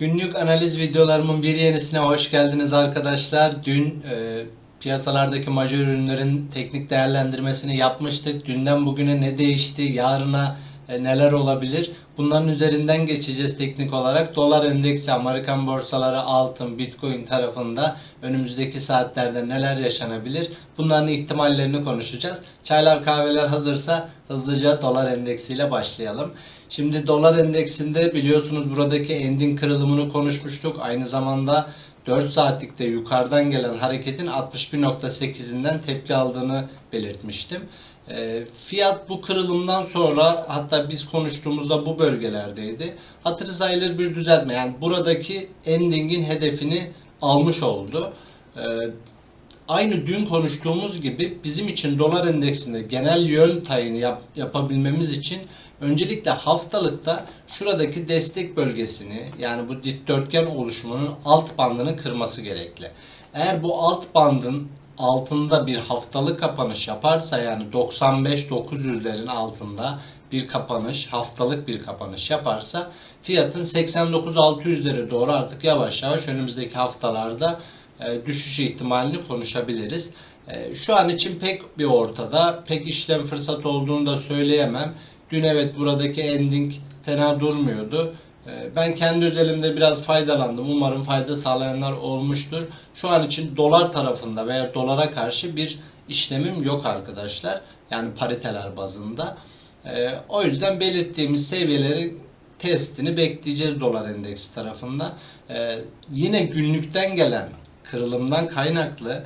Günlük analiz videolarımın bir yenisine hoş geldiniz arkadaşlar. Dün e, piyasalardaki majör ürünlerin teknik değerlendirmesini yapmıştık. Dünden bugüne ne değişti, yarına e, neler olabilir? Bunların üzerinden geçeceğiz teknik olarak. Dolar endeksi, Amerikan borsaları, altın, bitcoin tarafında önümüzdeki saatlerde neler yaşanabilir? Bunların ihtimallerini konuşacağız. Çaylar kahveler hazırsa hızlıca dolar endeksiyle başlayalım. Şimdi dolar endeksinde biliyorsunuz buradaki ending kırılımını konuşmuştuk. Aynı zamanda 4 saatlikte yukarıdan gelen hareketin 61.8'inden tepki aldığını belirtmiştim. E, fiyat bu kırılımdan sonra hatta biz konuştuğumuzda bu bölgelerdeydi. Hatırı sayılır bir düzeltme. Yani buradaki endingin hedefini almış oldu. E, aynı dün konuştuğumuz gibi bizim için dolar endeksinde genel yön tayini yap- yapabilmemiz için öncelikle haftalıkta şuradaki destek bölgesini yani bu dikdörtgen oluşumunun alt bandını kırması gerekli. Eğer bu alt bandın altında bir haftalık kapanış yaparsa yani 95-900'lerin altında bir kapanış, haftalık bir kapanış yaparsa fiyatın 89-600'lere doğru artık yavaş yavaş önümüzdeki haftalarda e, düşüş ihtimalini konuşabiliriz. E, Şu an için pek bir ortada, pek işlem fırsat olduğunu da söyleyemem. Dün evet buradaki ending fena durmuyordu. E, Ben kendi özelimde biraz faydalandım. Umarım fayda sağlayanlar olmuştur. Şu an için dolar tarafında veya dolara karşı bir işlemim yok arkadaşlar. Yani pariteler bazında. E, O yüzden belirttiğimiz seviyeleri testini bekleyeceğiz dolar endeksi tarafında. E, Yine günlükten gelen kırılımdan kaynaklı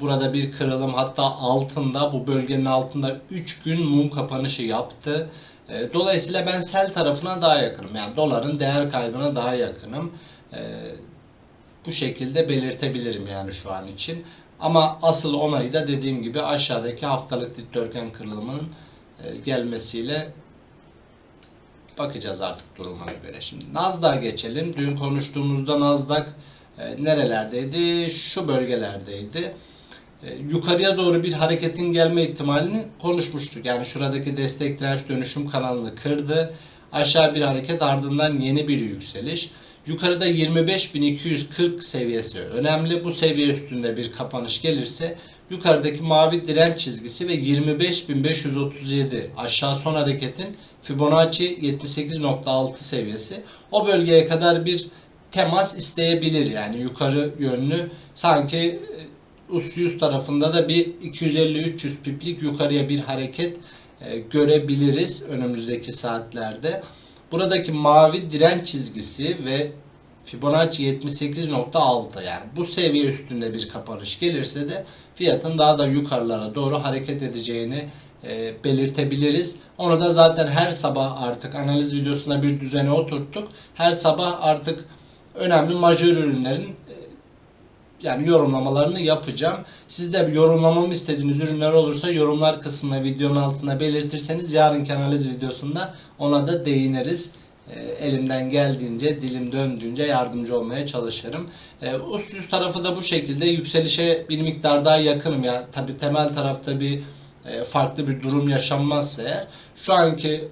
burada bir kırılım hatta altında bu bölgenin altında 3 gün mum kapanışı yaptı. E, Dolayısıyla ben sel tarafına daha yakınım. Yani doların değer kaybına daha yakınım. E, Bu şekilde belirtebilirim yani şu an için. Ama asıl onayı da dediğim gibi aşağıdaki haftalık dikdörtgen kırılımının e, gelmesiyle bakacağız artık durumuna göre. Şimdi Nasdaq'a geçelim. Dün konuştuğumuzda Nasdaq nerelerdeydi? Şu bölgelerdeydi. E, yukarıya doğru bir hareketin gelme ihtimalini konuşmuştuk. Yani şuradaki destek direnç dönüşüm kanalını kırdı. Aşağı bir hareket ardından yeni bir yükseliş. Yukarıda 25.240 seviyesi önemli. Bu seviye üstünde bir kapanış gelirse yukarıdaki mavi direnç çizgisi ve 25.537 aşağı son hareketin Fibonacci 78.6 seviyesi. O bölgeye kadar bir temas isteyebilir yani yukarı yönlü sanki e, US 100 tarafında da bir 250-300 piplik yukarıya bir hareket e, görebiliriz önümüzdeki saatlerde. Buradaki mavi direnç çizgisi ve Fibonacci 78.6 yani bu seviye üstünde bir kapanış gelirse de fiyatın daha da yukarılara doğru hareket edeceğini e, belirtebiliriz. Onu da zaten her sabah artık analiz videosuna bir düzene oturttuk. Her sabah artık önemli majör ürünlerin e, yani yorumlamalarını yapacağım. Siz de yorumlamamı istediğiniz ürünler olursa yorumlar kısmına videonun altına belirtirseniz yarınki analiz videosunda ona da değiniriz. E, elimden geldiğince, dilim döndüğünce yardımcı olmaya çalışırım. E, us yüz tarafı da bu şekilde yükselişe bir miktar daha yakınım. Ya tabi temel tarafta bir e, farklı bir durum yaşanmazsa eğer şu anki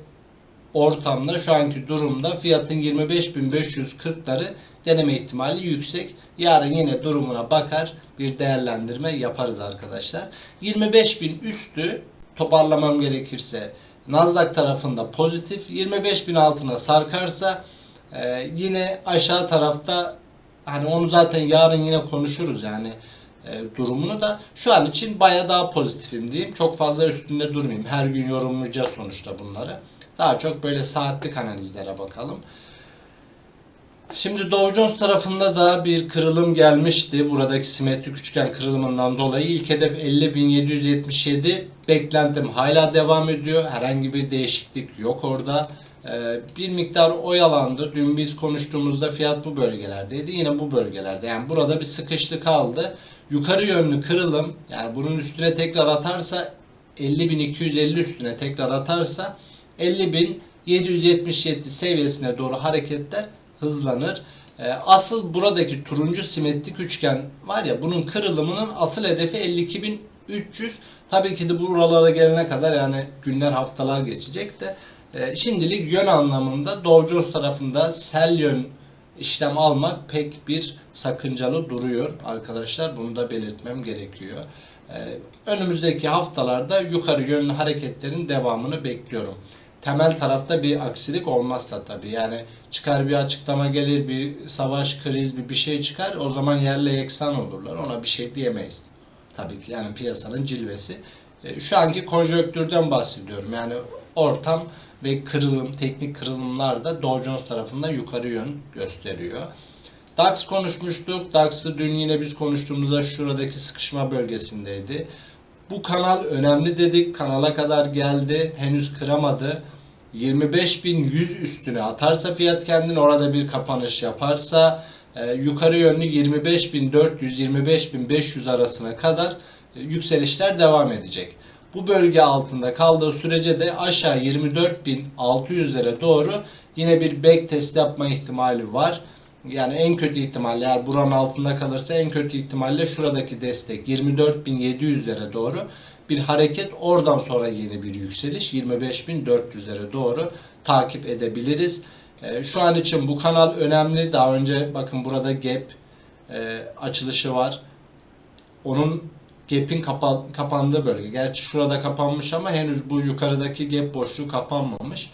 ortamda şu anki durumda fiyatın 25.540'ları deneme ihtimali yüksek. Yarın yine durumuna bakar bir değerlendirme yaparız arkadaşlar. 25.000 üstü toparlamam gerekirse Nasdaq tarafında pozitif 25.000 altına sarkarsa e, yine aşağı tarafta hani onu zaten yarın yine konuşuruz yani e, durumunu da şu an için baya daha pozitifim diyeyim. Çok fazla üstünde durmayayım. Her gün yorumlayacağız sonuçta bunları. Daha çok böyle saatlik analizlere bakalım. Şimdi Dow Jones tarafında da bir kırılım gelmişti. Buradaki simetrik üçgen kırılımından dolayı ilk hedef 50.777. Beklentim hala devam ediyor. Herhangi bir değişiklik yok orada. Ee, bir miktar oyalandı. Dün biz konuştuğumuzda fiyat bu bölgelerdeydi. Yine bu bölgelerde. Yani burada bir sıkıştı kaldı. Yukarı yönlü kırılım yani bunun üstüne tekrar atarsa 50.250 üstüne tekrar atarsa 50.777 seviyesine doğru hareketler hızlanır. Ee, Asıl buradaki turuncu simetrik üçgen var ya bunun kırılımının asıl hedefi 52.300. Tabii ki de buralara gelene kadar yani günler haftalar geçecek de e, şimdilik yön anlamında Dow Jones tarafında sell yön işlem almak pek bir sakıncalı duruyor arkadaşlar. Bunu da belirtmem gerekiyor. Ee, önümüzdeki haftalarda yukarı yönlü hareketlerin devamını bekliyorum. Temel tarafta bir aksilik olmazsa tabii yani çıkar bir açıklama gelir bir savaş kriz bir bir şey çıkar o zaman yerle yeksan olurlar ona bir şey diyemeyiz. Tabii ki yani piyasanın cilvesi. E, Şu anki konjonktürden bahsediyorum. Yani ortam ve kırılım, teknik kırılımlar da Dow Jones tarafından yukarı yön gösteriyor. DAX konuşmuştuk. DAX'ı dün yine biz konuştuğumuzda şuradaki sıkışma bölgesindeydi. Bu kanal önemli dedik. Kanala kadar geldi. Henüz kıramadı. 25.100 üstüne atarsa fiyat kendini orada bir kapanış yaparsa e, yukarı yönlü 25.400-25.500 arasına kadar e, yükselişler devam edecek. Bu bölge altında kaldığı sürece de aşağı 24.600'lere doğru yine bir back test yapma ihtimali var. Yani en kötü ihtimalle eğer buranın altında kalırsa en kötü ihtimalle şuradaki destek 24.700'lere doğru bir hareket oradan sonra yeni bir yükseliş 25.400'lere doğru takip edebiliriz. Ee, Şu an için bu kanal önemli. Daha önce bakın burada gap e, açılışı var. Onun gap'in kapa- kapandığı bölge. Gerçi şurada kapanmış ama henüz bu yukarıdaki gap boşluğu kapanmamış.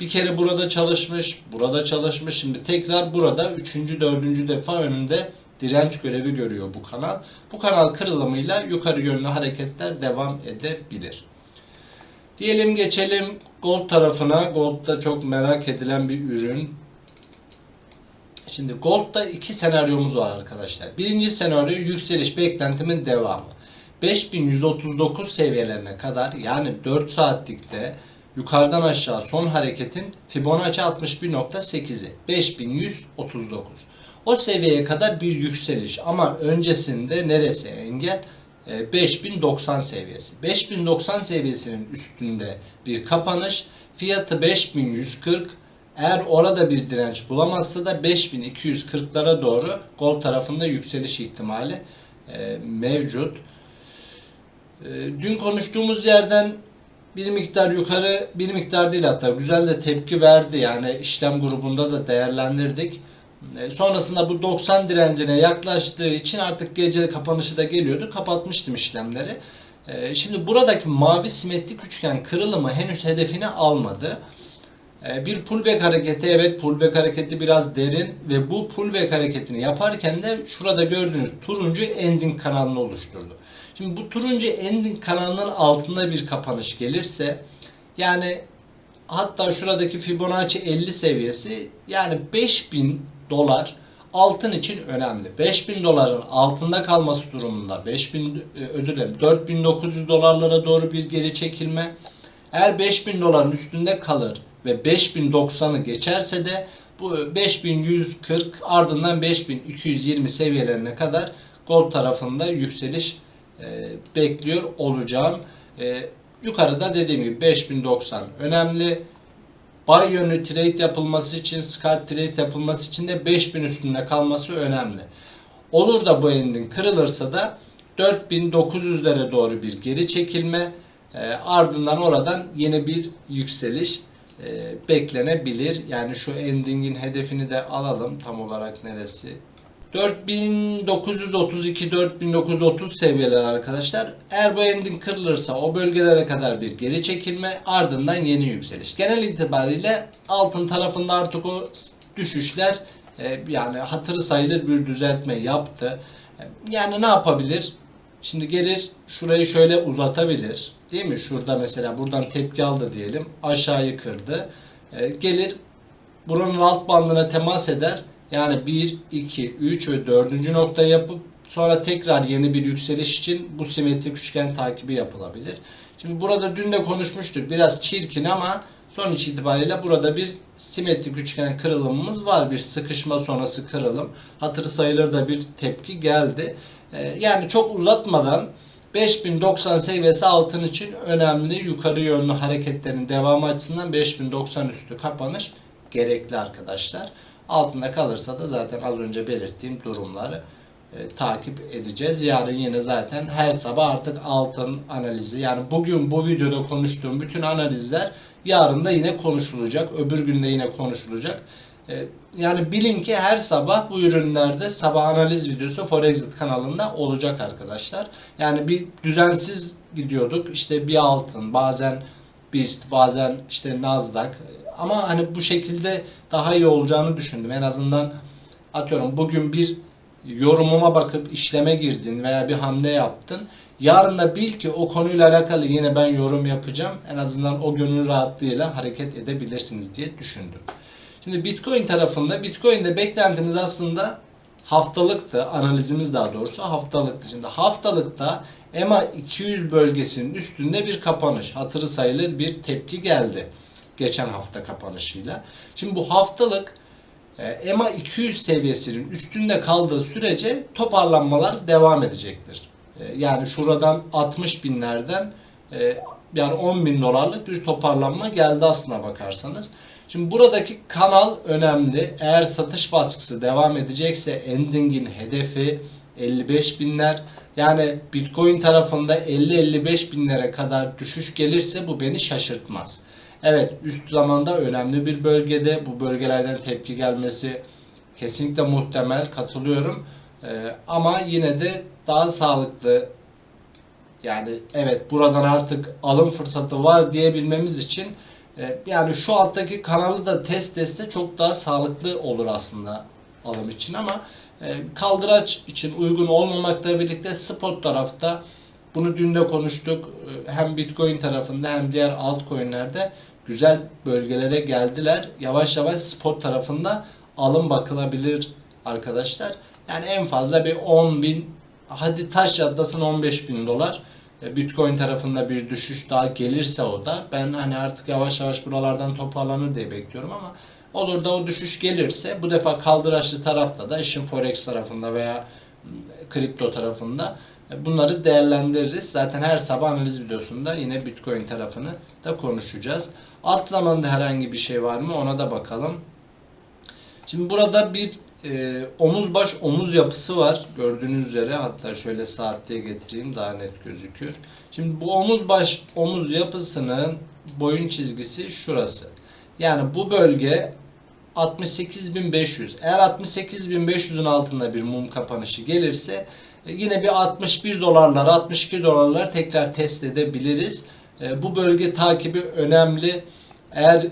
Bir kere burada çalışmış, burada çalışmış. Şimdi tekrar burada üçüncü, dördüncü defa önünde direnç görevi görüyor bu kanal. Bu kanal kırılımıyla yukarı yönlü hareketler devam edebilir. Diyelim geçelim gold tarafına. Gold da çok merak edilen bir ürün. Şimdi Gold'da iki senaryomuz var arkadaşlar. Birinci senaryo yükseliş beklentimin devamı. 5139 seviyelerine kadar yani 4 saatlikte yukarıdan aşağı son hareketin Fibonacci 61.8'i 5139. O seviyeye kadar bir yükseliş ama öncesinde neresi engel? E, 5090 seviyesi. 5090 seviyesinin üstünde bir kapanış. Fiyatı 5140. Eğer orada bir direnç bulamazsa da 5240'lara doğru gol tarafında yükseliş ihtimali e, mevcut. E, dün konuştuğumuz yerden bir miktar yukarı, bir miktar değil hatta güzel de tepki verdi. Yani işlem grubunda da değerlendirdik. E, Sonrasında bu 90 direncine yaklaştığı için artık gece kapanışı da geliyordu. Kapatmıştım işlemleri. E, Şimdi buradaki mavi simetrik üçgen kırılımı henüz hedefini almadı. E, Bir pullback hareketi evet pullback hareketi biraz derin ve bu pullback hareketini yaparken de şurada gördüğünüz turuncu ending kanalını oluşturdu. Şimdi bu turuncu ending kanalının altında bir kapanış gelirse yani hatta şuradaki Fibonacci 50 seviyesi yani 5000 dolar altın için önemli. 5000 doların altında kalması durumunda 5000 e, özür dilerim 4900 dolarlara doğru bir geri çekilme. Eğer 5000 doların üstünde kalır ve 5090'ı geçerse de bu 5140 ardından 5220 seviyelerine kadar gol tarafında yükseliş e, bekliyor olacağım. E, yukarıda dediğim gibi 5090 önemli. Buy yönlü trade yapılması için, scalp trade yapılması için de 5000 üstünde kalması önemli. Olur da bu ending kırılırsa da 4900'lere doğru bir geri çekilme, e, ardından oradan yeni bir yükseliş beklenebilir. Yani şu endingin hedefini de alalım tam olarak neresi? 4932-4930 seviyeler arkadaşlar. Eğer bu ending kırılırsa o bölgelere kadar bir geri çekilme ardından yeni yükseliş. Genel itibariyle altın tarafında artık o düşüşler e, yani hatırı sayılır bir düzeltme yaptı. E, Yani ne yapabilir? Şimdi gelir şurayı şöyle uzatabilir. Değil mi? Şurada mesela buradan tepki aldı diyelim. Aşağıyı kırdı. E, Gelir buranın alt bandına temas eder. Yani 1, 2, 3 ve 4. nokta yapıp sonra tekrar yeni bir yükseliş için bu simetrik üçgen takibi yapılabilir. Şimdi burada dün de konuşmuştuk. Biraz çirkin ama sonuç itibariyle burada bir simetrik üçgen kırılımımız var. Bir sıkışma sonrası kırılım. Hatırı sayılır da bir tepki geldi. Ee, Yani çok uzatmadan 5090 seviyesi altın için önemli yukarı yönlü hareketlerin devamı açısından 5090 üstü kapanış gerekli arkadaşlar. Altında kalırsa da zaten az önce belirttiğim durumları e, takip edeceğiz. Yarın yine zaten her sabah artık altın analizi yani bugün bu videoda konuştuğum bütün analizler yarın da yine konuşulacak. Öbür gün de yine konuşulacak. E, yani bilin ki her sabah bu ürünlerde sabah analiz videosu Forexit kanalında olacak arkadaşlar. Yani bir düzensiz gidiyorduk. İşte bir altın, bazen BIST, bazen işte Nasdaq. Ama hani bu şekilde daha iyi olacağını düşündüm. En azından atıyorum bugün bir yorumuma bakıp işleme girdin veya bir hamle yaptın. Yarın da bil ki o konuyla alakalı yine ben yorum yapacağım. En azından o gönül rahatlığıyla hareket edebilirsiniz diye düşündüm. Şimdi Bitcoin tarafında Bitcoin'de beklentimiz aslında haftalıktı. Analizimiz daha doğrusu haftalıktı. Şimdi haftalıkta EMA 200 bölgesinin üstünde bir kapanış. Hatırı sayılır bir tepki geldi. Geçen hafta kapanışıyla. Şimdi bu haftalık e, EMA 200 seviyesinin üstünde kaldığı sürece toparlanmalar devam edecektir. E, Yani şuradan 60 binlerden e, yani 10 bin dolarlık bir toparlanma geldi aslına bakarsanız. Şimdi buradaki kanal önemli. Eğer satış baskısı devam edecekse ending'in hedefi 55 binler. Yani Bitcoin tarafında 50-55 binlere kadar düşüş gelirse bu beni şaşırtmaz. Evet üst zamanda önemli bir bölgede bu bölgelerden tepki gelmesi kesinlikle muhtemel katılıyorum. Ee, ama yine de daha sağlıklı yani evet buradan artık alım fırsatı var diyebilmemiz için yani şu alttaki kanalı da test etse çok daha sağlıklı olur aslında alım için ama e, kaldıraç için uygun olmamakla birlikte spot tarafta bunu dün de konuştuk. E, Hem Bitcoin tarafında hem diğer altcoin'lerde güzel bölgelere geldiler. Yavaş yavaş spot tarafında alım bakılabilir arkadaşlar. Yani en fazla bir 10 bin hadi taş yatlasın 15 bin dolar. E, Bitcoin tarafında bir düşüş daha gelirse o da ben hani artık yavaş yavaş buralardan toparlanır diye bekliyorum ama olur da o düşüş gelirse bu defa kaldıraçlı tarafta da işin forex tarafında veya kripto tarafında e, bunları değerlendiririz. Zaten her sabah analiz videosunda yine Bitcoin tarafını da konuşacağız. Alt zamanda herhangi bir şey var mı ona da bakalım. Şimdi burada bir e, omuz baş omuz yapısı var gördüğünüz üzere hatta şöyle saatliğe getireyim daha net gözükür. Şimdi bu omuz baş omuz yapısının boyun çizgisi şurası. Yani bu bölge 68.500. Eğer 68.500'ün altında bir mum kapanışı gelirse e, yine bir 61 dolarlar 62 dolarlar tekrar test edebiliriz. E, Bu bölge takibi önemli. Eğer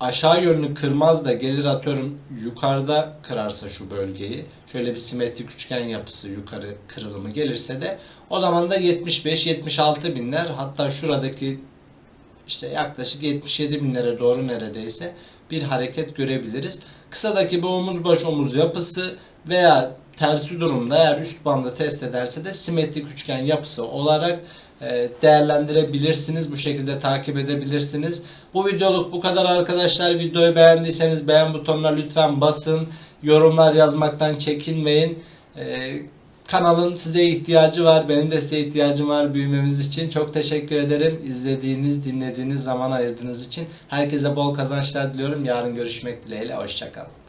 aşağı yönlü kırmaz da gelir atıyorum yukarıda kırarsa şu bölgeyi şöyle bir simetrik üçgen yapısı yukarı kırılımı gelirse de o zaman da 75-76 binler hatta şuradaki işte yaklaşık 77 binlere doğru neredeyse bir hareket görebiliriz. Kısadaki bu omuz baş omuz yapısı veya tersi durumda eğer üst bandı test ederse de simetrik üçgen yapısı olarak e, değerlendirebilirsiniz. Bu şekilde takip edebilirsiniz. Bu videoluk bu kadar arkadaşlar. Videoyu beğendiyseniz beğen butonuna lütfen basın. Yorumlar yazmaktan çekinmeyin. E, Kanalın size ihtiyacı var. Benim de size ihtiyacım var büyümemiz için. Çok teşekkür ederim. İzlediğiniz, dinlediğiniz, zaman ayırdığınız için. Herkese bol kazançlar diliyorum. Yarın görüşmek dileğiyle. Hoşçakalın.